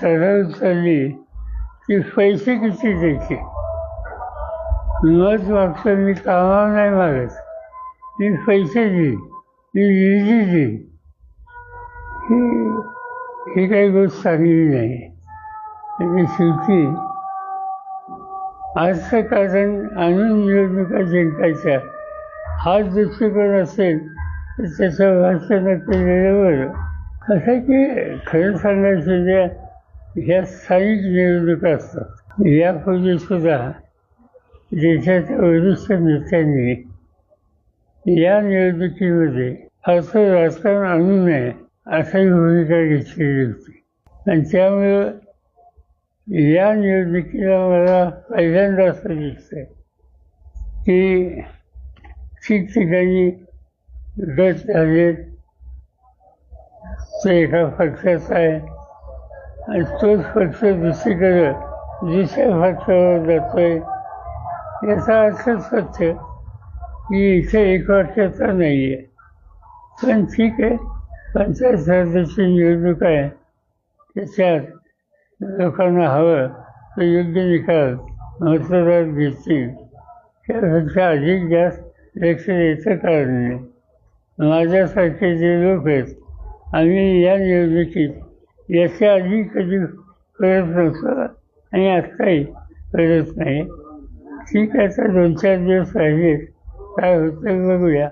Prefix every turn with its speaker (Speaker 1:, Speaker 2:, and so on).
Speaker 1: सरळ उचलली की पैसे किती द्यायचे? मत मागतो मी कामावर नाही मागत. मी पैसे देईन मी निधी देईन ही ही काही गोष्ट चांगली नाही. आणि शेवटी आजचं कारण आणून निवडणुका जिंकायच्या हा दृष्टिकोन असेल तर त्याचं वाचन केलेलं बरं कसं की खरं सांगायचं म्हणजे ह्या स्थानिक निवडणुका असतात. यापूर्वी सुद्धा देशाच्या वरिष्ठ नेत्यांनी या निवडणुकीमध्ये असं राजकारण आणू नये अशी भूमिका घेतलेली होती. आणि त्यामुळं या निवडणुकीला मला पहिल्यांदा असं दिसतंय की ठिकठिकाणी गट झाले तो एका पक्षाचा आहे आणि तोच पक्ष दुसरीकडे दुसऱ्या पक्षावर जातोय याचा अर्थच सत्य की इथे एकवाक्यता नाही आहे पण ठीक आहे पंचायत समितीची निवडणूक आहे. त्याच्यात लोकांना हवं तर योग्य निकाल मतदार घेतील त्यापेक्षा अधिक जास्त लक्ष द्यायचं कारण नाही माझ्यासारखे जे लोक आहेत आम्ही या निवडणुकीत याच्या आधी कधी करत नव्हतो आणि आत्ताही करत नाही. ठीक आहे तर दोन चार दिवस राहिले काय होतं बघूया.